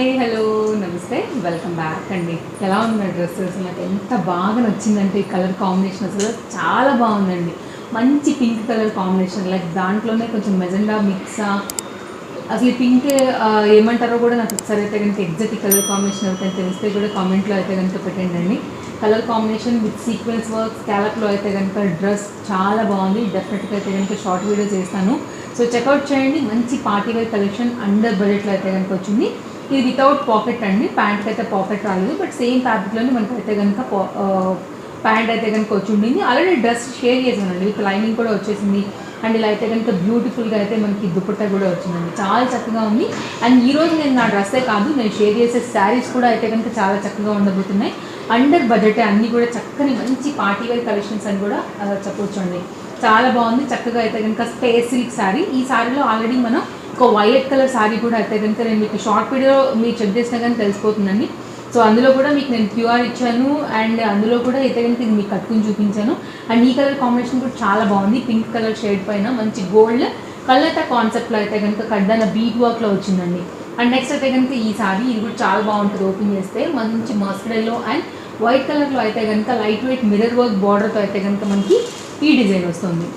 Hi hello namaste. Welcome back అండి. ఎలా ఉంది డ్రెస్సెస్? నాకు ఎంత బాగా నచ్చిందంటే ఈ కలర్ కాంబినేషన్ అసలు చాలా బాగుందండి. మంచి పింక్ కలర్ కాంబినేషన్. లైక్ దాంట్లోనే కొంచెం మెజెండా మిక్సా. అసలు ఈ పింక్ ఏమంటారో కూడా నాకు ఒకసారి అయితే కనుక ఎగ్జాక్ట్ కలర్ కాంబినేషన్ ఎవరికైనా తెలిస్తే కూడా కామెంట్లో అయితే కనుక పెట్టండి colour combination with sequence work స్కాలప్లో అయితే కనుక డ్రెస్ చాలా బాగుంది. డెఫినెట్గా అయితే కనుక షార్ట్ వీడియో చేస్తాను. సో చెక్అవుట్ చేయండి. మంచి పార్టీ వేర్ కలెక్షన్ అండర్ బడ్జెట్లో అయితే కనుక వచ్చింది. ఇది వితౌట్ పాకెట్ అండి. ప్యాంట్కి అయితే పాకెట్ రాలేదు. బట్ సేమ్ ఫ్యాబ్రిక్లోనే మనకి అయితే కనుక ప్యాంట్ అయితే కనుక వచ్చి ఉండింది. ఆల్రెడీ డ్రెస్ షేర్ చేసానండి విత్ లైనింగ్ కూడా వచ్చేసింది. అండ్ ఇలా అయితే కనుక బ్యూటిఫుల్గా అయితే మనకి దుపట్టా కూడా వచ్చిందండి. చాలా చక్కగా ఉంది. అండ్ ఈరోజు నేను నా డ్రెస్సే కాదు నేను షేర్ చేసే శారీస్ కూడా అయితే కనుక చాలా చక్కగా ఉండబోతున్నాయి. అండర్ బడ్జెట్ అన్నీ కూడా చక్కని మంచి పార్టీ వేర్ కలెక్షన్స్ అని కూడా చెప్పవచ్చు చెప్పొచ్చండి. చాలా బాగుంది. చక్కగా అయితే కనుక స్పేస్ సిల్క్ శారీ ఈ శారీలో ఆల్రెడీ మనం ఒక వైలెట్ కలర్ శారీ కూడా అయితే కనుక నేను మీకు షార్ట్ వీడియో మీరు చెక్ చేసినా కానీ తెలిసిపోతుందండి. సో అందులో కూడా మీకు నేను క్యూఆర్ ఇచ్చాను అండ్ అందులో కూడా అయితే కనుక ఇది మీకు కట్టుకుని చూపించాను. అండ్ ఈ కలర్ కాంబినేషన్ కూడా చాలా బాగుంది. పింక్ కలర్ షేడ్ పైన మంచి గోల్డ్ కళ్ళట కాన్సెప్ట్లో అయితే కనుక కడ్డాన బీట్ వర్క్లో వచ్చిందండి. అండ్ నెక్స్ట్ అయితే కనుక ఈ సారీ ఇది కూడా చాలా బాగుంటుంది ఓపెన్ చేస్తే. మంచి మస్టర్డ్లో అండ్ వైట్ కలర్లో అయితే కనుక లైట్ వెయిట్ మిర్రర్ వర్క్ బార్డర్తో అయితే కనుక మనకి ఈ డిజైన్ వస్తుంది.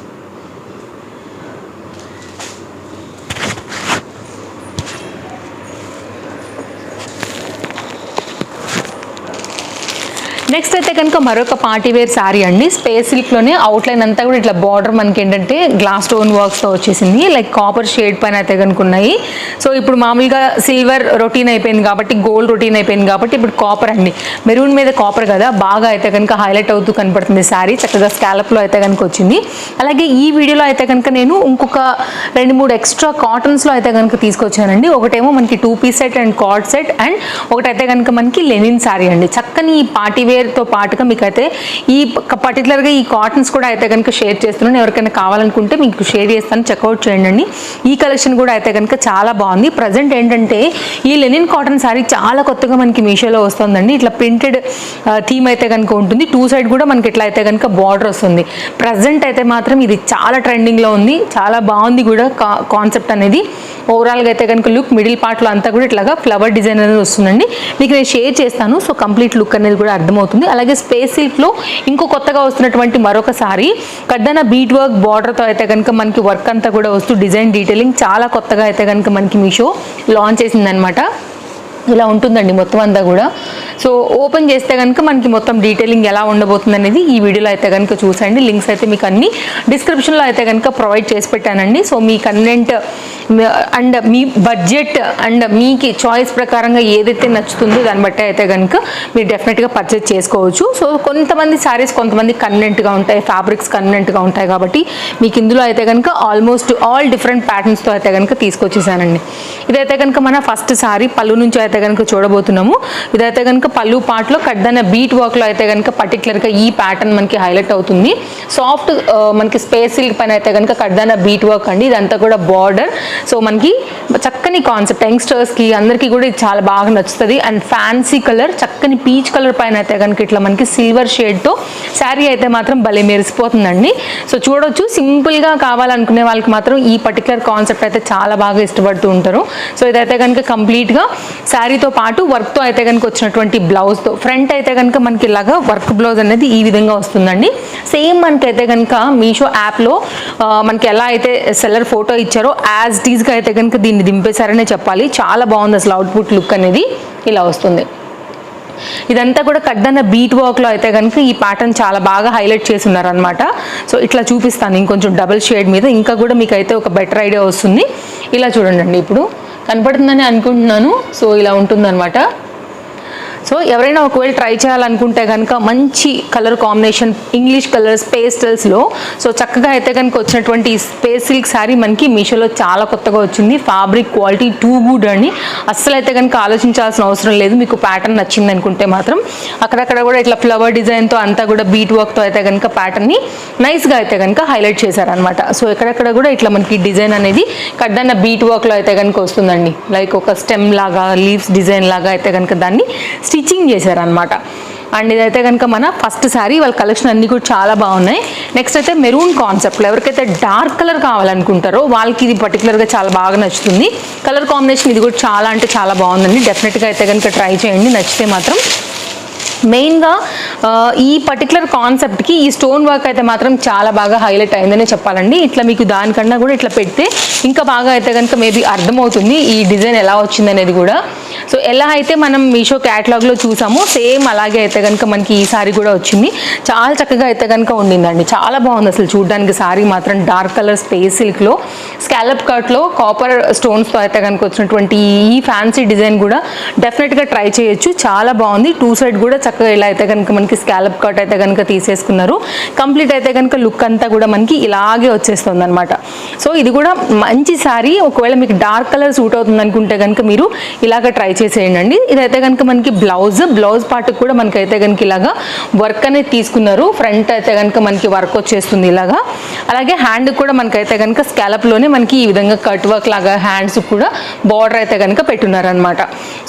నెక్స్ట్ అయితే కనుక మరొక పార్టీ వేర్ శారీ అండి. స్పేస్ సిల్క్లోనే అవుట్లైన్ అంతా కూడా ఇట్లా బార్డర్ మనకి ఏంటంటే గ్లాస్ స్టోన్ వర్క్స్తో వచ్చేసింది. లైక్ కాపర్ షేడ్ పైన అయితే కనుక ఉన్నాయి. సో ఇప్పుడు మామూలుగా సిల్వర్ రొటీన్ అయిపోయింది కాబట్టి గోల్డ్ రొటీన్ అయిపోయింది కాబట్టి ఇప్పుడు కాపర్ అండి. మెరూన్ మీద కాపర్ కదా బాగా అయితే కనుక హైలైట్ అవుతూ కనపడుతుంది శారీ. చక్కగా స్కాలప్లో అయితే కనుక వచ్చింది. అలాగే ఈ వీడియోలో అయితే కనుక నేను ఇంకొక రెండు మూడు ఎక్స్ట్రా కాటన్స్లో అయితే కనుక తీసుకొచ్చానండి. ఒకటేమో మనకి two piece set and card set and ఒకటైతే కనుక మనకి లెనిన్ శారీ అండి. చక్కని ఈ వేర్ వేర్తో పాటుగా మీకు అయితే ఈ పర్టికులర్గా ఈ కాటన్స్ కూడా అయితే కనుక షేర్ చేస్తున్నాను. ఎవరికైనా కావాలనుకుంటే మీకు షేర్ చేస్తాను. చెక్అవుట్ చేయండి ఈ కలెక్షన్ కూడా అయితే కనుక చాలా బాగుంది. ప్రజెంట్ ఏంటంటే ఈ లెనిన్ కాటన్ శారీ చాలా కొత్తగా మనకి మీషోలో వస్తుందండి. ఇట్లా ప్రింటెడ్ థీమ్ అయితే కనుక ఉంటుంది. టూ సైడ్ కూడా మనకి ఇట్లా అయితే కనుక బార్డర్ వస్తుంది. ప్రజెంట్ అయితే మాత్రం ఇది చాలా ట్రెండింగ్లో ఉంది. చాలా బాగుంది కూడా కాన్సెప్ట్ అనేది. ఓవరాల్గా అయితే కనుక లుక్ మిడిల్ పార్ట్లో అంతా కూడా ఇట్లాగా ఫ్లవర్ డిజైన్ అనేది వస్తుందండి. మీకు నేను షేర్ చేస్తాను. సో కంప్లీట్ లుక్ అనేది కూడా అర్థమవుతుంది. అలాగే స్పేస్ సిల్క్లో ఇంకో కొత్తగా వస్తున్నటువంటి మరొక సారీ కడ్డన బీట్ వర్క్ బార్డర్తో అయితే కనుక మనకి వర్క్ అంతా కూడా వస్తూ డిజైన్ డీటెయిలింగ్ చాలా కొత్తగా అయితే కనుక మనకి మీషో లాంచ్ చేసిందనమాట ఇలా ఉంటుందండి మొత్తం అంతా కూడా. సో ఓపెన్ చేస్తే కనుక మనకి మొత్తం డీటెయిలింగ్ ఎలా ఉండబోతుంది అనేది ఈ వీడియోలో అయితే కనుక చూసండి. లింక్స్ అయితే మీకు అన్ని డిస్క్రిప్షన్లో అయితే కనుక ప్రొవైడ్ చేసి పెట్టానండి. సో మీ కన్వెంట్ అండ్ మీ బడ్జెట్ అండ్ మీకు చాయిస్ ప్రకారంగా ఏదైతే నచ్చుతుందో దాన్ని బట్టి అయితే కనుక మీరు డెఫినెట్గా పర్చేజ్ చేసుకోవచ్చు. సో కొంతమంది శారీస్ కొంతమంది కన్వెంట్గా ఉంటాయి ఫ్యాబ్రిక్స్ కన్వెంట్గా ఉంటాయి కాబట్టి మీకు ఇందులో అయితే కనుక ఆల్మోస్ట్ ఆల్ డిఫరెంట్ ప్యాటర్న్స్తో అయితే కనుక తీసుకొచ్చేసానండి. ఇదైతే కనుక మన ఫస్ట్ సారీ పళ్ళు నుంచి అయితే కనుక చూడబోతున్నాము. ఇదైతే కనుక పళ్ళు పాటలో కడ్దన బీట్ వర్క్లో అయితే కనుక పర్టికులర్గా ఈ ప్యాటర్న్ మనకి హైలైట్ అవుతుంది. సాఫ్ట్ మనకి స్పేస్ సిల్క్ పైన అయితే కనుక కడ్దన బీట్ వర్క్ అండి. ఇదంతా కూడా బార్డర్ సో మనకి చక్కని కాన్సెప్ట్ యంగ్స్టర్స్కి అందరికీ కూడా ఇది చాలా బాగా నచ్చుతుంది. అండ్ ఫ్యాన్సీ కలర్ చక్కని పీచ్ కలర్ పైన అయితే కనుక ఇట్లా మనకి సిల్వర్ షేడ్తో శారీ అయితే మాత్రం భలే మెరిసిపోతుందండి. సో చూడొచ్చు. సింపుల్గా కావాలనుకునే వాళ్ళకి మాత్రం ఈ పర్టికులర్ కాన్సెప్ట్ అయితే చాలా బాగా ఇష్టపడుతూ ఉంటారు. సో ఇదైతే కనుక కంప్లీట్గా శారీతో పాటు వర్క్తో అయితే కనుక వచ్చినటువంటి బ్లౌజ్తో ఫ్రంట్ అయితే కనుక మనకి ఇలాగా వర్క్ బ్లౌజ్ అనేది ఈ విధంగా వస్తుందండి. సేమ్ మనకైతే కనుక మీషో యాప్లో మనకి ఎలా అయితే సెల్లర్ ఫోటో ఇచ్చారో యాజ్ టీజ్గా అయితే కనుక దీన్ని దింపేశారనే చెప్పాలి. చాలా బాగుంది అసలు అవుట్పుట్ లుక్ అనేది ఇలా వస్తుంది. ఇదంతా కూడా కడ్డన్న బీట్ వర్క్లో అయితే కనుక ఈ ప్యాటర్న్ చాలా బాగా హైలైట్ చేసి ఉన్నారనమాట సో ఇట్లా చూపిస్తాను. ఇంకొంచెం డబుల్ షేడ్ మీద ఇంకా కూడా మీకు అయితే ఒక బెటర్ ఐడియా వస్తుంది. ఇలా చూడండి ఇప్పుడు. కనపడుతుందని అనుకుంటున్నాను. సో ఇలా ఉంటుందన్నమాట. సో ఎవరైనా ఒకవేళ ట్రై చేయాలనుకుంటే కనుక మంచి కలర్ కాంబినేషన్ ఇంగ్లీష్ కలర్స్ పేస్టల్స్లో సో చక్కగా అయితే కనుక వచ్చినటువంటి స్పేస్ సిల్క్ శారీ మనకి మీషోలో చాలా కొత్తగా వచ్చింది. ఫ్యాబ్రిక్ క్వాలిటీ టూ గుడ్ అని అస్సలు అయితే కనుక ఆలోచించాల్సిన అవసరం లేదు. మీకు ప్యాటర్న్ నచ్చింది అనుకుంటే మాత్రం. అక్కడక్కడ కూడా ఇట్లా ఫ్లవర్ డిజైన్తో అంతా కూడా బీట్ వర్క్తో అయితే కనుక ప్యాటర్న్ని నైస్గా అయితే కనుక హైలైట్ చేశారనమాట సో ఎక్కడెక్కడ కూడా ఇట్లా మనకి డిజైన్ అనేది కడ్డన్న బీట్ వర్క్లో అయితే కనుక వస్తుందండి. లైక్ ఒక స్టెమ్ లాగా లీవ్స్ డిజైన్ లాగా అయితే కనుక దాన్ని స్టిచ్చింగ్ చేశారనమాట అండ్ ఇదైతే కనుక మన ఫస్ట్ శారీ వాళ్ళ కలెక్షన్ అన్నీ కూడా చాలా బాగున్నాయి. నెక్స్ట్ అయితే మెరూన్ కాన్సెప్ట్లో ఎవరికైతే డార్క్ కలర్ కావాలనుకుంటారో వాళ్ళకి ఇది పర్టికులర్గా చాలా బాగా నచ్చుతుంది. కలర్ కాంబినేషన్ ఇది కూడా చాలా అంటే చాలా బాగుందండి. డెఫినెట్గా అయితే కనుక ట్రై చేయండి. నచ్చితే మాత్రం మెయిన్గా uh, ఈ పర్టికులర్ కాన్సెప్ట్కి ఈ స్టోన్ వర్క్ అయితే మాత్రం చాలా బాగా హైలైట్ అయిందనే చెప్పాలండి. ఇట్లా మీకు దానికన్నా కూడా ఇట్లా పెడితే ఇంకా బాగా అయితే కనుక మేబీ అర్థమవుతుంది ఈ డిజైన్ ఎలా వచ్చింది అనేది కూడా. సో ఎలా అయితే మనం మీషో క్యాటలాగ్లో చూసామో సేమ్ అలాగే అయితే కనుక మనకి ఈ సారీ కూడా వచ్చింది. చాలా చక్కగా అయితే కనుక ఉండిందండి. చాలా బాగుంది అసలు చూడడానికి సారీ మాత్రం డార్క్ కలర్ స్పేస్ సిల్క్లో స్కాలప్ కట్లో కాపర్ స్టోన్స్తో అయితే కనుక వచ్చినటువంటి ఈ ఫ్యాన్సీ డిజైన్ కూడా డెఫినెట్గా ట్రై చేయొచ్చు. చాలా బాగుంది. టూ సైడ్ కూడా చక్కగా ఇలా అయితే కనుక మనకి స్కాలప్ కట్ అయితే కనుక తీసేసుకున్నారు. కంప్లీట్ అయితే కనుక లుక్ అంతా కూడా మనకి ఇలాగే వచ్చేస్తుంది అనమాట సో ఇది కూడా మంచి సారీ ఒకవేళ మీకు డార్క్ కలర్ సూట్ అవుతుంది అనుకుంటే కనుక మీరు ఇలాగ ట్రై చేసేయండి. ఇదైతే కనుక మనకి బ్లౌజ్ బ్లౌజ్ పార్ట్ కూడా మనకైతే కనుక ఇలాగా వర్క్ అనేది తీసుకున్నారు. ఫ్రంట్ అయితే కనుక మనకి వర్క్ వచ్చేస్తుంది ఇలాగా. అలాగే హ్యాండ్ కూడా మనకైతే కనుక స్కాలప్లోనే మనకి ఈ విధంగా కట్ వర్క్ లాగా హ్యాండ్స్ కూడా బార్డర్ అయితే కనుక పెట్టున్నారనమాట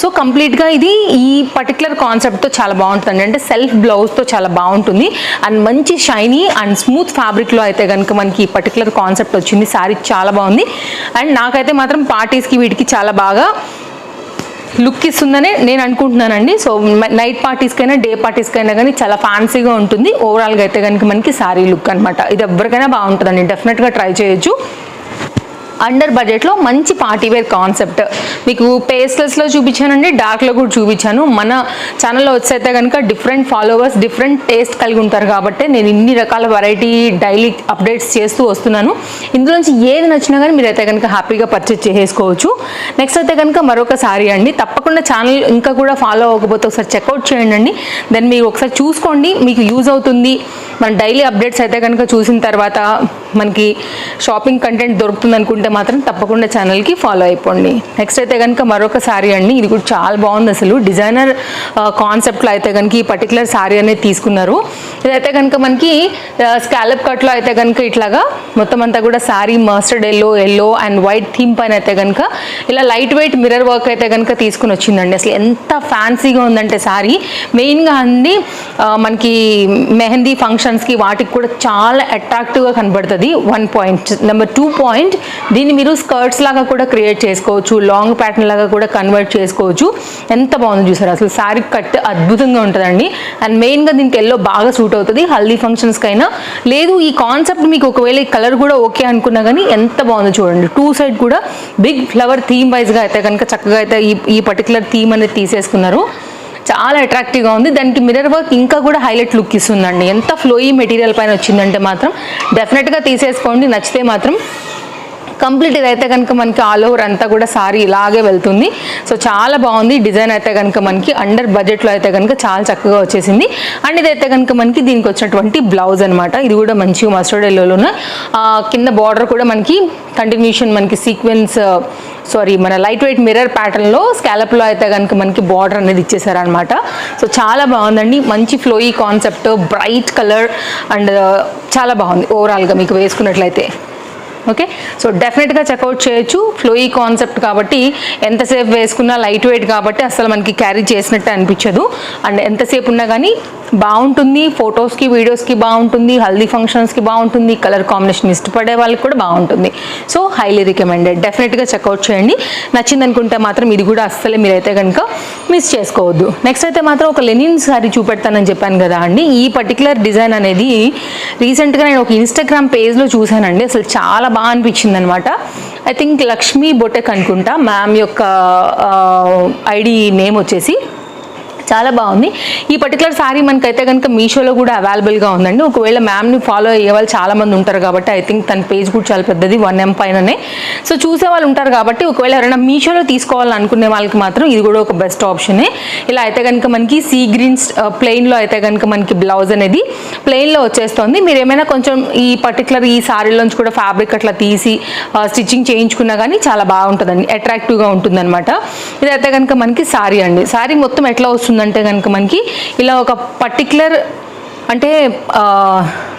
సో కంప్లీట్గా ఇది ఈ పర్టికులర్ కాన్సెప్ట్తో చాలా బాగుంది బాగుంటుంది అంటే సెల్ఫ్ బ్లౌజ్తో చాలా బాగుంటుంది. అండ్ మంచి షైనీ అండ్ స్మూత్ ఫ్యాబ్రిక్లో అయితే కనుక మనకి ఈ పర్టికులర్ కాన్సెప్ట్ వచ్చింది. శారీ చాలా బాగుంది. అండ్ నాకైతే మాత్రం పార్టీస్కి వీటికి చాలా బాగా లుక్ ఇస్తుందని నేను అనుకుంటున్నానండి. సో నైట్ పార్టీస్కైనా డే పార్టీస్కైనా కానీ చాలా ఫ్యాన్సీగా ఉంటుంది. ఓవరాల్గా అయితే కనుక మనకి శారీ లుక్ అనమాట ఇది ఎవరికైనా బాగుంటుందండి. డెఫినెట్గా ట్రై చేయొచ్చు. అండర్ బడ్జెట్లో మంచి పార్టీ వేర్ కాన్సెప్ట్. మీకు పేస్టల్స్లో చూపించానండి డార్క్లో కూడా చూపించాను. మన ఛానల్లో వచ్చైతే కనుక డిఫరెంట్ ఫాలోవర్స్ డిఫరెంట్ టేస్ట్ కలిగి ఉంటారు కాబట్టి నేను ఇన్ని రకాల వెరైటీ డైలీ అప్డేట్స్ చేస్తూ వస్తున్నాను. ఇందులోంచి ఏది నచ్చినా కానీ మీరైతే కనుక హ్యాపీగా పర్చేజ్ చేసుకోవచ్చు నెక్స్ట్ అయితే కనుక మరొక సారీ అండి. తప్పకుండా ఛానల్ ఇంకా కూడా ఫాలో అవ్వకపోతే ఒకసారి చెక్అవుట్ చేయండి అండి దెన్ మీరు ఒకసారి చూసుకోండి మీకు యూజ్ అవుతుంది. మన డైలీ అప్డేట్స్ అయితే కనుక చూసిన తర్వాత మనకి షాపింగ్ కంటెంట్ దొరుకుతుంది అనుకుంటే మాత్రం తప్పకుండా ఛానల్కి ఫాలో అయిపోండి. నెక్స్ట్ అయితే కనుక మరొక శారీ అండి. ఇది కూడా చాలా బాగుంది అసలు. డిజైనర్ కాన్సెప్ట్లో అయితే కనుక ఈ పర్టికులర్ శారీ అనేది తీసుకున్నారు. ఇదైతే కనుక మనకి స్కాలప్ కట్లో అయితే కనుక ఇట్లాగా మొత్తం అంతా కూడా sari mustard yellow yellow and white theme పైన అయితే కనుక ఇలా లైట్ వెయిట్ మిర్రర్ వర్క్ అయితే కనుక తీసుకుని వచ్చిందండి. అసలు ఎంత ఫ్యాన్సీగా ఉందంటే శారీ మెయిన్గా అండి మనకి మెహందీ ఫంక్షన్స్కి వాటికి కూడా చాలా అట్రాక్టివ్గా కనబడుతుంది. One point number two point దీన్ని మీరు స్కర్ట్స్ లాగా కూడా క్రియేట్ చేసుకోవచ్చు లాంగ్ ప్యాటర్న్ లాగా కూడా కన్వర్ట్ చేసుకోవచ్చు. ఎంత బాగుంది చూసారు? అసలు శారీ కట్ అద్భుతంగా ఉంటుందండి. అండ్ మెయిన్గా దీనికి ఎల్లో బాగా సూట్ అవుతుంది. హల్దీ ఫంక్షన్స్కి అయినా లేదు ఈ కాన్సెప్ట్ మీకు ఒకవేళ ఈ కలర్ కూడా ఓకే అనుకున్నా కానీ ఎంత బాగుందో చూడండి. టూ సైడ్ కూడా బిగ్ ఫ్లవర్ థీమ్ వైజ్గా అయితే కనుక చక్కగా అయితే ఈ ఈ పర్టికులర్ థీమ్ అనేది తీసేసుకున్నారు. చాలా అట్రాక్టివ్గా ఉంది. దానికి మిర్రర్ వర్క్ ఇంకా కూడా హైలైట్ లుక్ ఇస్తుందండి. ఎంత ఫ్లోయీ మెటీరియల్ పైన వచ్చిందంటే మాత్రం డెఫినెట్గా తీసేసుకోండి. నచ్చితే మాత్రం కంప్లీట్ ఇదైతే కనుక మనకి ఆల్ ఓవర్ అంతా కూడా సారీ ఇలాగే వెళ్తుంది. సో చాలా బాగుంది. డిజైన్ అయితే కనుక మనకి అండర్ బడ్జెట్లో అయితే కనుక చాలా చక్కగా వచ్చేసింది. అండ్ ఇదైతే కనుక మనకి దీనికి వచ్చినటువంటి బ్లౌజ్ అనమాట ఇది కూడా మంచి మస్టర్డ్ ఎల్లోలోనే కింద బార్డర్ కూడా మనకి కంటిన్యూషన్ మనకి సీక్వెన్స్ సారీ uh, మన లైట్ వెయిట్ మిర్రర్ ప్యాటర్న్లో స్కాలప్లో అయితే కనుక మనకి బార్డర్ అనేది ఇచ్చేసారనమాట సో చాలా బాగుందండి. మంచి flowy concept bright colour and చాలా బాగుంది. ఓవరాల్గా మీకు వేసుకున్నట్లయితే. ఓకే సో డెఫినెట్గా చెక్అవుట్ చేయొచ్చు. ఫ్లోయీ కాన్సెప్ట్ కాబట్టి ఎంతసేపు వేసుకున్నా లైట్ వెయిట్ కాబట్టి అసలు మనకి క్యారీ చేసినట్టు అనిపించదు. అండ్ ఎంతసేపు ఉన్నా కానీ బాగుంటుంది. ఫొటోస్కి వీడియోస్కి బాగుంటుంది. హల్దీ ఫంక్షన్స్కి బాగుంటుంది. కలర్ కాంబినేషన్ ఇష్టపడే వాళ్ళకి కూడా బాగుంటుంది. సో హైలీ రికమెండెడ్ డెఫినెట్గా చెక్అవుట్ చేయండి. నచ్చింది అనుకుంటే మాత్రం ఇది కూడా అస్సలే మీరైతే కనుక మిస్ చేసుకోవద్దు. నెక్స్ట్ అయితే మాత్రం ఒక లెనిన్ సారీ చూపెడతానని చెప్పాను కదా అండి. ఈ పర్టికులర్ డిజైన్ అనేది రీసెంట్గా నేను ఒక ఇన్స్టాగ్రామ్ పేజ్లో చూశానండి. అసలు చాలా బాగా అనిపించింది అనమాట ఐ థింక్ లక్ష్మీ బొటెక్ అనుకుంటా మ్యామ్ యొక్క ఐడి నేమ్ వచ్చేసి. చాలా బాగుంది. ఈ పర్టికులర్ శారీ మనకైతే కనుక మీషోలో కూడా అవైలబుల్గా ఉందండి. ఒకవేళ మ్యామ్ని ఫాలో అయ్యే వాళ్ళు చాలామంది ఉంటారు కాబట్టి ఐ థింక్ తన పేజ్ కూడా చాలా పెద్దది వన్ ఎం పైననే. సో చూసే వాళ్ళు ఉంటారు కాబట్టి ఒకవేళ ఎవరైనా మీషోలో తీసుకోవాలని అనుకునే వాళ్ళకి మాత్రం ఇది కూడా ఒక బెస్ట్ ఆప్షనే ఇలా అయితే కనుక మనకి సీ గ్రీన్ ప్లెయిన్లో అయితే కనుక మనకి బ్లౌజ్ అనేది ప్లెయిన్లో వచ్చేస్తుంది. మీరు ఏమైనా కొంచెం ఈ పర్టికులర్ ఈ శారీలోంచి కూడా ఫ్యాబ్రిక్ అట్లా తీసి uh, స్టిచ్చింగ్ చేయించుకున్నా కానీ చాలా బాగుంటుందండి. అట్రాక్టివ్గా ఉంటుందన్నమాట. ఇదైతే కనుక మనకి శారీ అండి. శారీ మొత్తం ఎట్లా వస్తుంది వస్తుందంటే కనుక మనకి ఇలా ఒక పర్టిక్యులర్ అంటే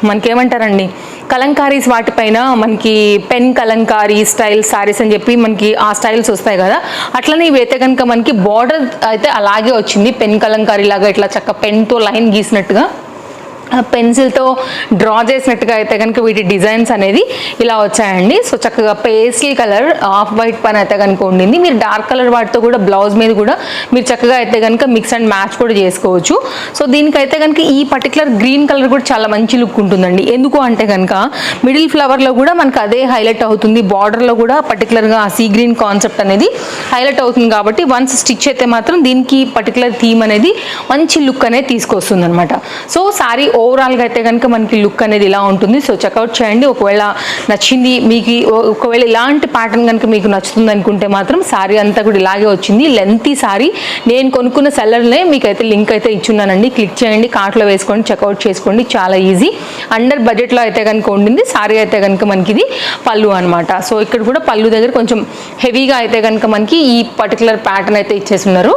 మనకేమంటారండి? కలంకారీస్ వాటిపైన మనకి పెన్ కలంకారీ స్టైల్ సారీస్ అని చెప్పి మనకి ఆ స్టైల్స్ వస్తాయి కదా. అట్లనే ఇవి అయితే కనుక మనకి బార్డర్ అయితే అలాగే వచ్చింది. పెన్ కలంకారీ లాగా ఇట్లా చక్క పెన్తో లైన్ గీసినట్టుగా. పెన్సిల్తో డ్రా చేసినట్టుగా అయితే కనుక వీటి డిజైన్స్ అనేది ఇలా వచ్చాయండి. సో చక్కగా పేస్టల్ కలర్ ఆఫ్ వైట్ పైన అయితే కనుక ఉండింది. మీరు డార్క్ కలర్ వాటితో కూడా బ్లౌజ్ మీద కూడా మీరు చక్కగా అయితే కనుక మిక్స్ అండ్ మ్యాచ్ కూడా చేసుకోవచ్చు. సో దీనికైతే కనుక ఈ పర్టికులర్ గ్రీన్ కలర్ కూడా చాలా మంచి లుక్ ఉంటుందండి. ఎందుకు అంటే కనుక మిడిల్ ఫ్లవర్లో కూడా మనకు అదే హైలైట్ అవుతుంది. బార్డర్లో కూడా పర్టికులర్గా ఆ సీ గ్రీన్ కాన్సెప్ట్ అనేది హైలైట్ అవుతుంది కాబట్టి వన్స్ స్టిచ్ అయితే మాత్రం దీనికి పర్టికులర్ థీమ్ అనేది మంచి లుక్ అనేది తీసుకొస్తుంది అనమాట సో సారీ ఓవరాల్గా అయితే కనుక మనకి లుక్ అనేది ఇలా ఉంటుంది. సో చెక్అవుట్ చేయండి. ఒకవేళ నచ్చింది మీకు ఒకవేళ ఇలాంటి ప్యాటర్న్ కనుక మీకు నచ్చుతుంది అనుకుంటే మాత్రం శారీ అంతా కూడా ఇలాగే వచ్చింది. లెంతీ సారీ నేను కొనుక్కున్న సెల్లర్లే మీకు అయితే లింక్ అయితే ఇచ్చున్నానండి. క్లిక్ చేయండి. కార్ట్లో వేసుకోండి. చెక్అవుట్ చేసుకోండి. చాలా ఈజీ అండర్ బడ్జెట్లో అయితే కనుక ఉండింది. సారీ అయితే కనుక మనకి ఇది పళ్ళు అనమాట సో ఇక్కడ కూడా పళ్ళు దగ్గర కొంచెం హెవీగా అయితే కనుక మనకి ఈ పర్టికులర్ ప్యాటర్న్ అయితే ఇచ్చేస్తున్నారు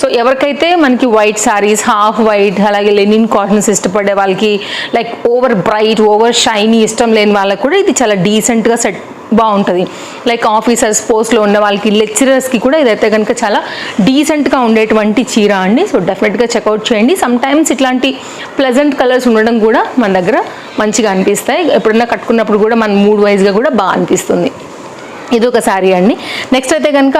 సో ఎవరికైతే మనకి వైట్ సారీస్ హాఫ్ వైట్ అలాగే లెనిన్ కాటన్స్ ఇష్టపడే వాళ్ళకి like over bright over shiny ఇష్టం లేని వాళ్ళకి కూడా ఇది చాలా డీసెంట్గా సెట్ బాగుంటుంది. లైక్ ఆఫీసర్స్ పోస్ట్లో ఉన్న వాళ్ళకి లెక్చరర్స్కి కూడా ఇదైతే కనుక చాలా డీసెంట్గా ఉండేటువంటి చీర అండి. సో డెఫినెట్గా చెక్అవుట్ చేయండి. సమ్ టైమ్స్ ఇట్లాంటి ప్లెజెంట్ కలర్స్ ఉండడం కూడా మన దగ్గర మంచిగా అనిపిస్తాయి. ఎప్పుడన్నా కట్టుకున్నప్పుడు కూడా మన మూడ్ వైజ్గా కూడా బాగా అనిపిస్తుంది. ఇది ఒక శారీ అండి. నెక్స్ట్ అయితే కనుక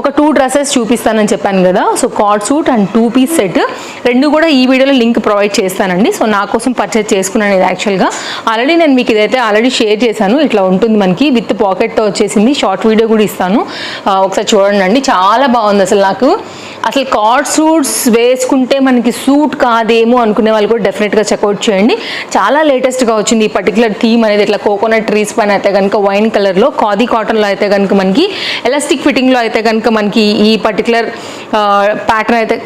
ఒక టూ డ్రెస్సెస్ చూపిస్తానని చెప్పాను కదా. So coat suit and two piece set రెండు కూడా ఈ వీడియోలో లింక్ ప్రొవైడ్ చేస్తానండి. సో నా కోసం పర్చేజ్ చేసుకున్నాను ఇది యాక్చువల్గా ఆల్రెడీ నేను మీకు ఇదైతే ఆల్రెడీ షేర్ చేశాను. ఇట్లా ఉంటుంది మనకి. విత్ పాకెట్తో వచ్చేసింది. షార్ట్ వీడియో కూడా ఇస్తాను. ఒకసారి చూడండి చాలా బాగుంది అసలు నాకు. అసలు కార్డ్ సూట్స్ వేసుకుంటే మనకి సూట్ కాదేమో అనుకునే వాళ్ళు కూడా డెఫినెట్గా చెక్అవుట్ చేయండి. చాలా లేటెస్ట్గా వచ్చింది ఈ పర్టికులర్ థీమ్ అనేది. ఇట్లా కోకోనట్ ట్రీస్ పైన అయితే కనుక వైన్ కలర్లో కాదీ కాటన్లో అయితే కనుక మనకి ఎలాస్టిక్ ఫిట్టింగ్లో అయితే కనుక మనకి ఈ పర్టికులర్ ప్యాటర్న్ అయితే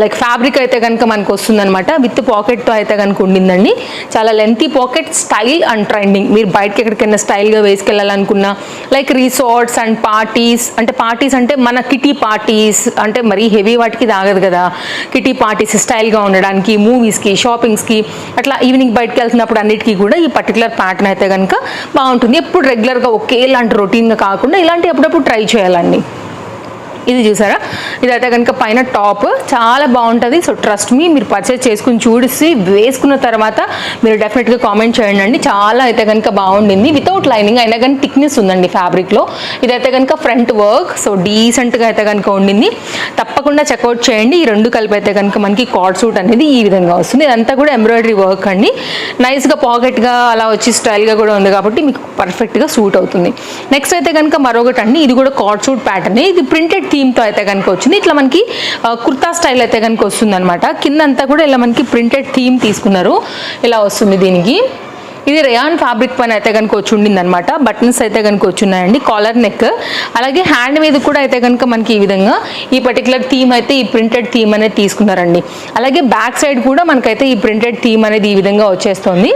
లైక్ ఫ్యాబ్రిక్ అయితే కనుక మనకు వస్తుందన్నమాట. విత్ పాకెట్తో అయితే కనుక ఉండిందండి. చాలా lengthy pocket style and trending మీరు బయటకి ఎక్కడికైనా స్టైల్గా వేసుకెళ్ళాలనుకున్నా లైక్ రిసార్ట్స్ అండ్ పార్టీస్ అంటే పార్టీస్ అంటే మన కిటీ పార్టీస్ అంటే మరీ హెవీ వాటికి తాగదు కదా. కిటీ పార్టీస్ స్టైల్గా ఉండడానికి మూవీస్కి షాపింగ్స్కి అట్లా ఈవినింగ్ బయటకు వెళ్తున్నప్పుడు అన్నిటికీ కూడా ఈ పర్టికులర్ ప్యాటర్న్ అయితే కనుక బాగుంటుంది. ఎప్పుడు రెగ్యులర్గా ఒకేలాంటి రొటీన్గా కాకుండా ఇలాంటి అప్పుడప్పుడు ట్రై చేయాలండి. ఇది చూసారా? ఇదైతే కనుక పైన టాప్. చాలా బాగుంటుంది. సో ట్రస్ట్ మీ మీరు పర్చేస్ చేసుకుని చూసి వేసుకున్న తర్వాత మీరు డెఫినెట్గా కామెంట్ చేయండి అండి. చాలా అయితే కనుక బాగుండింది. వితౌట్ లైనింగ్ అయినా కానీ థిక్నెస్ ఉందండి ఫ్యాబ్రిక్లో ఇదైతే కనుక ఫ్రంట్ వర్క్ సో డీసెంట్గా అయితే కనుక ఉండింది. తప్పకుండా చెక్అవుట్ చేయండి. ఈ రెండు కలిపి అయితే కనుక మనకి కార్డ్ సూట్ అనేది ఈ విధంగా వస్తుంది. ఇదంతా కూడా ఎంబ్రాయిడరీ వర్క్ అండి. నైస్గా పాకెట్గా అలా వచ్చి స్టైల్గా కూడా ఉంది కాబట్టి మీకు పర్ఫెక్ట్గా సూట్ అవుతుంది. నెక్స్ట్ అయితే కనుక మరొకటి అండి ఇది కూడా కార్డ్ సూట్ ప్యాటర్న్ ఇది ప్రింటెడ్ థీమ్తో అయితే కనుక వచ్చింది. ఇట్లా మనకి కుర్తా స్టైల్ అయితే కనుక వస్తుంది అనమాట కింద అంతా కూడా ఇలా మనకి ప్రింటెడ్ థీమ్ తీసుకున్నారు. ఇలా వస్తుంది దీనికి. ఇది రేయాన్ ఫ్యాబ్రిక్ పైన అయితే కనుక వచ్చి ఉండింది అనమాట బటన్స్ అయితే కనుక వచ్చి ఉన్నాయండి. Collar neck. అలాగే హ్యాండ్ మీద కూడా అయితే కనుక మనకి ఈ విధంగా ఈ పర్టికులర్ థీమ్ అయితే ఈ ప్రింటెడ్ థీమ్ అనేది తీసుకున్నారండి. అలాగే బ్యాక్ సైడ్ కూడా మనకైతే ఈ ప్రింటెడ్ థీమ్ అనేది ఈ విధంగా వచ్చేస్తుంది.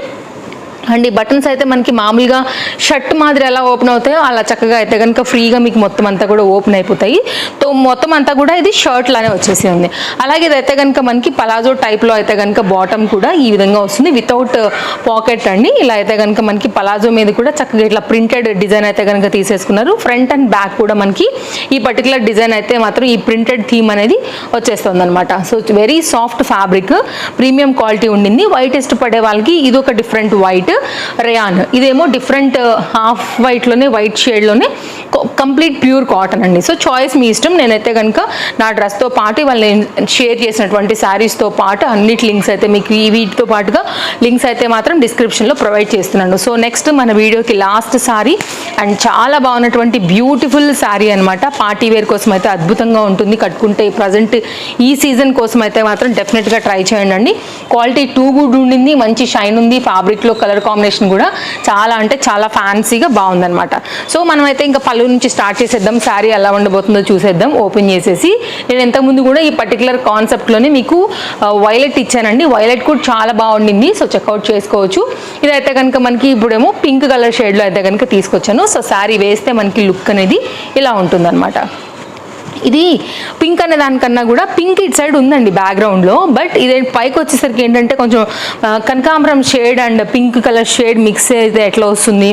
అండ్ ఈ బటన్స్ అయితే మనకి మామూలుగా షర్ట్ మాదిరి ఎలా ఓపెన్ అవుతాయో అలా చక్కగా అయితే కనుక ఫ్రీగా మీకు మొత్తం అంతా కూడా ఓపెన్ అయిపోతాయి. తో మొత్తం అంతా కూడా ఇది షర్ట్ లానే వచ్చేసి ఉంది. అలాగే ఇదైతే కనుక మనకి పలాజో టైప్లో అయితే కనుక బాటమ్ కూడా ఈ విధంగా వస్తుంది. వితౌట్ పాకెట్ uh, అండి. ఇలా అయితే కనుక మనకి పలాజో మీద కూడా చక్కగా ఇట్లా ప్రింటెడ్ డిజైన్ అయితే కనుక తీసేసుకున్నారు. ఫ్రంట్ అండ్ బ్యాక్ కూడా మనకి ఈ పర్టికులర్ డిజైన్ అయితే మాత్రం ఈ ప్రింటెడ్ థీమ్ అనేది వచ్చేస్తుంది అనమాట so very soft fabric premium quality ఉండింది. వైట్ ఇష్టపడే వాళ్ళకి ఇది ఒక డిఫరెంట్ వైట్ రేయాన్. ఇదేమో డిఫరెంట్ హాఫ్ వైట్లోనే వైట్ షేడ్లోనే కంప్లీట్ ప్యూర్ కాటన్ అండి. సో చాయిస్ మీ ఇష్టం. నేనైతే కనుక నా డ్రెస్తో పాటు వాళ్ళు షేర్ చేసినటువంటి శారీస్తో పాటు అన్నిటి లింక్స్ అయితే మీకు ఈ వీటితో పాటుగా లింక్స్ అయితే మాత్రం డిస్క్రిప్షన్లో ప్రొవైడ్ చేస్తున్నాను. సో నెక్స్ట్ మన వీడియోకి లాస్ట్ సారీ అండ్ చాలా బాగున్నటువంటి బ్యూటిఫుల్ శారీ అనమాట పార్టీ వేర్ కోసం అయితే అద్భుతంగా ఉంటుంది. కట్టుకుంటే ప్రజెంట్ ఈ సీజన్ కోసం అయితే మాత్రం డెఫినెట్గా ట్రై చేయండి క్వాలిటీ టూ గుడ్ ఉండింది. మంచి షైన్ ఉంది. ఫ్యాబ్రిక్లో కలర్ కాంబినేషన్ కూడా చాలా అంటే చాలా ఫ్యాన్సీగా బాగుందనమాట సో మనం అయితే ఇంకా పళ్ళు నుంచి స్టార్ట్ చేసేద్దాం. శారీ ఎలా ఉండబోతుందో చూసేద్దాం. ఓపెన్ చేసేసి నేను ఇంతకుముందు కూడా ఈ పర్టికులర్ కాన్సెప్ట్లోనే మీకు వైలెట్ ఇచ్చానండి. వైలెట్ కూడా చాలా బాగుండింది. సో చెక్అవుట్ చేసుకోవచ్చు. ఇదైతే కనుక మనకి ఇప్పుడేమో పింక్ కలర్ షేడ్లో అయితే కనుక తీసుకొచ్చాను. సో శారీ వేస్తే మనకి లుక్ అనేది ఇలా ఉంటుందన్నమాట. ఇది పింక్ అనే దానికన్నా కూడా పింక్ ఇట్ సైడ్ ఉందండి బ్యాక్గ్రౌండ్లో బట్ ఇది పైకి వచ్చేసరికి ఏంటంటే కొంచెం కనకాంబరం shade and pink colour shade mix అయితే ఎట్లా వస్తుంది?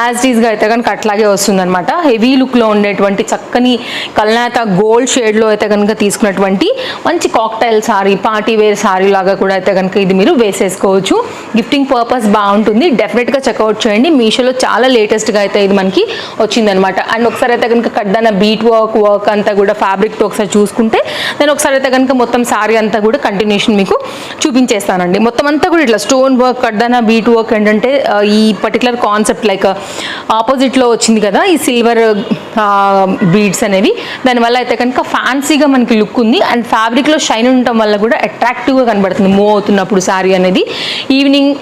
యాజ్ ఈజ్గా అయితే కనుక అట్లాగే వస్తుంది అనమాట హెవీ లుక్లో ఉండేటువంటి చక్కని కల్నాత గోల్డ్ షేడ్లో అయితే కనుక తీసుకున్నటువంటి మంచి cocktail sari party wear sari లాగా కూడా అయితే కనుక ఇది మీరు వేసేసుకోవచ్చు. గిఫ్టింగ్ పర్పస్ బాగుంటుంది. డెఫినెట్గా చెక్అవుట్ చేయండి. మీషోలో చాలా లేటెస్ట్గా అయితే ఇది మనకి వచ్చిందనమాట అండ్ ఒకసారి అయితే కనుక కడ్డాన బీట్ వర్క్ వర్క్ అంతా కూడా ఫ్యాబ్రిక్తో ఒకసారి చూసుకుంటే నేను ఒకసారి అయితే కనుక మొత్తం శారీ అంతా కూడా కంటిన్యూషన్ మీకు చూపించేస్తానండి. మొత్తం అంతా కూడా ఇట్లా స్టోన్ వర్క్ కడ్డాన బీట్ వర్క్ ఏంటంటే ఈ పర్టికులర్ కాన్సెప్ట్ లైక్ ఆపోజిట్లో వచ్చింది కదా ఈ సిల్వర్ బీడ్స్ అనేవి. దానివల్ల అయితే కనుక ఫ్యాన్సీగా మనకి లుక్ ఉంది. అండ్ ఫ్యాబ్రిక్లో షైన్ ఉండటం వల్ల కూడా అట్రాక్టివ్గా కనబడుతుంది. మూవ్ అవుతున్నప్పుడు శారీ అనేది. ఈవినింగ్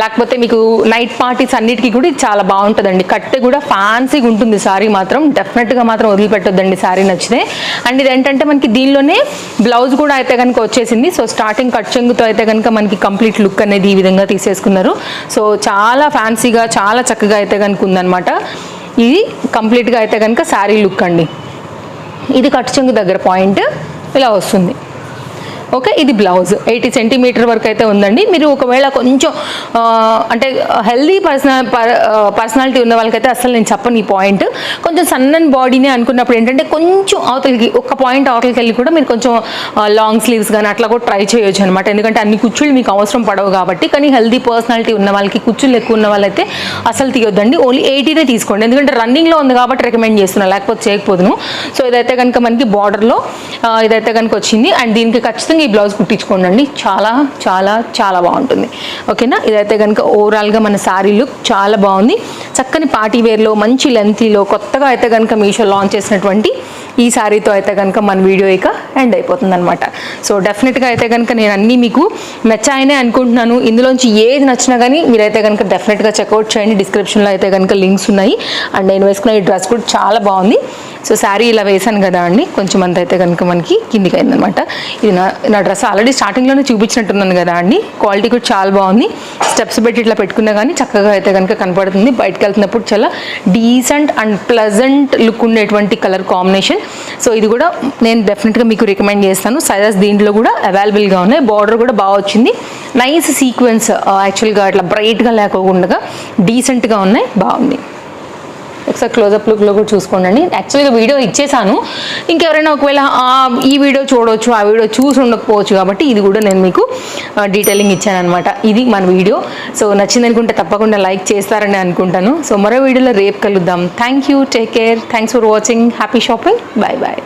లేకపోతే మీకు నైట్ పార్టీస్ అన్నిటికీ కూడా ఇది చాలా బాగుంటుందండి. కట్టె కూడా ఫ్యాన్సీగా ఉంటుంది సారీ మాత్రం. డెఫినెట్గా మాత్రం వదిలిపెట్టొద్దండి సారీ నచ్చితే. అండ్ ఇది ఏంటంటే మనకి దీనిలోనే బ్లౌజ్ కూడా అయితే కనుక వచ్చేసింది. సో స్టార్టింగ్ కట్ చెంగుతో అయితే కనుక మనకి కంప్లీట్ లుక్ అనేది ఈ విధంగా తీసేసుకున్నారు. సో చాలా ఫ్యాన్సీగా చాలా చక్కగా అయితే కనుక ఉందన్నమాట. ఇది కంప్లీట్గా అయితే కనుక శారీ లుక్ అండి. ఇది కట్ చెంగు దగ్గర పాయింట్ ఇలా వస్తుంది. ఓకే ఇది బ్లౌజ్. ఎయిటీ సెంటీమీటర్ వరకు అయితే ఉందండి. మీరు ఒకవేళ కొంచెం అంటే హెల్దీ పర్సనల్ పర్సనాలిటీ ఉన్న వాళ్ళకైతే అసలు నేను చెప్పను ఈ పాయింట్. కొంచెం సన్నని బాడీనే అనుకున్నప్పుడు ఏంటంటే కొంచెం అవతలికి ఒక పాయింట్ అవతలికి వెళ్ళి కూడా మీరు కొంచెం లాంగ్ స్లీవ్స్ కానీ అట్లా కూడా ట్రై చేయొచ్చు అనమాట ఎందుకంటే అన్ని కుచ్చులు మీకు అవసరం పడవు కాబట్టి. కానీ హెల్దీ పర్సనాలిటీ ఉన్న వాళ్ళకి కుచ్చులు ఎక్కువ ఉన్న వాళ్ళైతే అసలు తీయొద్దండి. ఓన్లీ ఎయిటీనే తీసుకోండి. ఎందుకంటే రన్నింగ్లో ఉంది కాబట్టి రికమెండ్ చేస్తున్నా లేకపోతే చేయకపోదును. సో ఇదైతే కనుక మనకి బార్డర్లో ఇదైతే కనుక వచ్చింది. అండ్ దీనికి ఖచ్చితంగా ఈ బ్లౌజ్ కుట్టించుకోండి చాలా చాలా చాలా బాగుంటుంది. ఓకేనా? ఇదైతే కనుక ఓవరాల్గా మన శారీ లుక్ చాలా బాగుంది. చక్కని పార్టీ వేర్లో మంచి లెంతీలో కొత్తగా అయితే కనుక మీషో లాంచ్ చేసినటువంటి ఈ శారీతో అయితే కనుక మన వీడియో ఇక ఎండ్ అయిపోతుంది అనమాట సో డెఫినెట్గా అయితే కనుక నేను అన్నీ మీకు మెచ్చాయనే అనుకుంటున్నాను. ఇందులోంచి ఏది నచ్చినా కానీ మీరైతే కనుక డెఫినెట్గా చెక్అవుట్ చేయండి. డిస్క్రిప్షన్లో అయితే కనుక లింక్స్ ఉన్నాయి. అండ్ నేను వేసుకున్న ఈ డ్రెస్ కూడా చాలా బాగుంది. సో శారీ ఇలా వేసాను కదా అండి. కొంచెం అంత అయితే కనుక మనకి కిందికి అయిందనమాట. ఇది నా నా డ్రెస్ ఆల్రెడీ స్టార్టింగ్లోనే చూపించినట్టున్నాను కదా అండి. క్వాలిటీ కూడా చాలా బాగుంది. స్టెప్స్ పెట్టి ఇట్లా పెట్టుకున్నా కానీ చక్కగా అయితే కనుక కనపడుతుంది. బయటకు వెళ్తున్నప్పుడు చాలా డీసెంట్ అండ్ ప్లజెంట్ లుక్ ఉండేటువంటి కలర్ కాంబినేషన్ సో ఇది కూడా నేను డెఫినెట్గా మీకు రికమెండ్ చేస్తాను. సైజెస్ దీంట్లో కూడా అవైలబుల్గా ఉన్నాయి. బార్డర్ కూడా బాగా వచ్చింది. నైస్ సీక్వెన్స్ యాక్చువల్గా అట్లా బ్రైట్గా లేకోకుండా డీసెంట్గా ఉన్నాయి. బాగుంది. ఒకసారి క్లోజప్ లుక్లో కూడా చూసుకోండి యాక్చువల్గా వీడియో ఇచ్చేసాను. ఇంకెవరైనా ఒకవేళ ఆ, ఈ వీడియో చూడవచ్చు ఆ వీడియో చూసి ఉండకపోవచ్చు కాబట్టి ఇది కూడా నేను మీకు డీటెయిలింగ్ ఇచ్చాను అనమాట ఇది మన వీడియో సో నచ్చింది అనుకుంటే తప్పకుండా లైక్ చేస్తారని అనుకుంటాను. సో మరో వీడియోలో రేపు కలుద్దాం. Thank you take care thanks for watching happy shopping bye bye